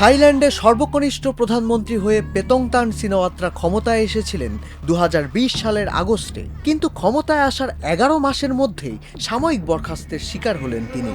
থাইল্যান্ডের সর্বকনিষ্ঠ প্রধানমন্ত্রী হয়ে পেতংতান সিনওয়াত্রা ক্ষমতায় এসেছিলেন দু হাজার বিশ সালের আগস্টে। কিন্তু ক্ষমতায় আসার এগারো মাসের মধ্যেই সাময়িক বরখাস্তের শিকার হলেন তিনি।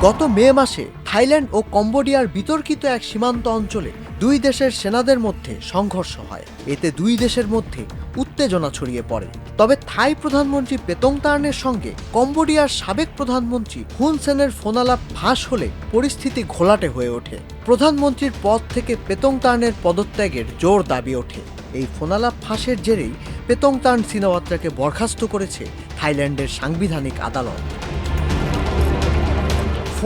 গত মে মাসে থাইল্যান্ড ও কম্বোডিয়ার বিতর্কিত এক সীমান্ত অঞ্চলে দুই দেশের সেনাদের মধ্যে সংঘর্ষ হয়। এতে দুই দেশের মধ্যে উত্তেজনা ছড়িয়ে পড়ে। তবে থাই প্রধানমন্ত্রী পেতং পেতংতার্নের সঙ্গে কম্বোডিয়ার সাবেক প্রধানমন্ত্রী হুন সেনের ফোনালাপ ফাঁস হলে পরিস্থিতি ঘোলাটে হয়ে ওঠে। প্রধানমন্ত্রীর পদ থেকে পেতং পেতংতার্নের পদত্যাগের জোর দাবি ওঠে। এই ফোনালাপ ফাঁসের জেরেই পেতং পেতংতার্ন সিনাওয়াত্রাকে বরখাস্ত করেছে থাইল্যান্ডের সাংবিধানিক আদালত।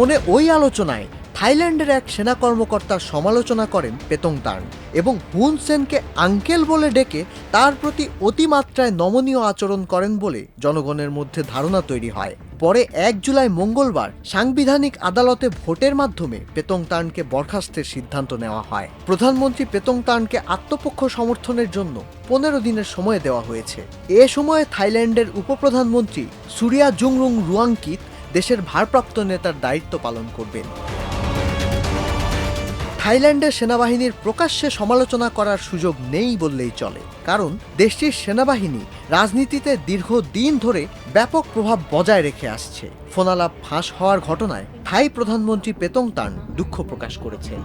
ফোনে ওই আলোচনায় থাইল্যান্ডের এক সেনা কর্মকর্তার সমালোচনা করেন পেতংতার্ন এবং হুন সেনকে আঙ্কেল বলে ডেকে তার প্রতি অতিমাত্রায় নমনীয় আচরণ করেন বলে জনগণের মধ্যে ধারণা তৈরি হয়। পরে এক জুলাই মঙ্গলবার সাংবিধানিক আদালতে ভোটের মাধ্যমে পেতংতার্নকে বরখাস্তের সিদ্ধান্ত নেওয়া হয়। প্রধানমন্ত্রী পেতংতার্নকে আত্মপক্ষ সমর্থনের জন্য পনেরো দিনের সময় দেওয়া হয়েছে। এ সময়ে থাইল্যান্ডের উপপ্রধানমন্ত্রী সুরিয়া জুংরুং রুয়াংকিত দেশের ভারপ্রাপ্ত নেতার দায়িত্ব পালন করবেন। থাইল্যান্ডের সেনাবাহিনীর প্রকাশ্যে সমালোচনা করার সুযোগ নেই বললেই চলে, কারণ দেশটির সেনাবাহিনী রাজনীতিতে দীর্ঘদিন ধরে ব্যাপক প্রভাব বজায় রেখে আসছে। ফোনালাপ ফাঁস হওয়ার ঘটনায় থাই প্রধানমন্ত্রী পেতং তান দুঃখ প্রকাশ করেছেন।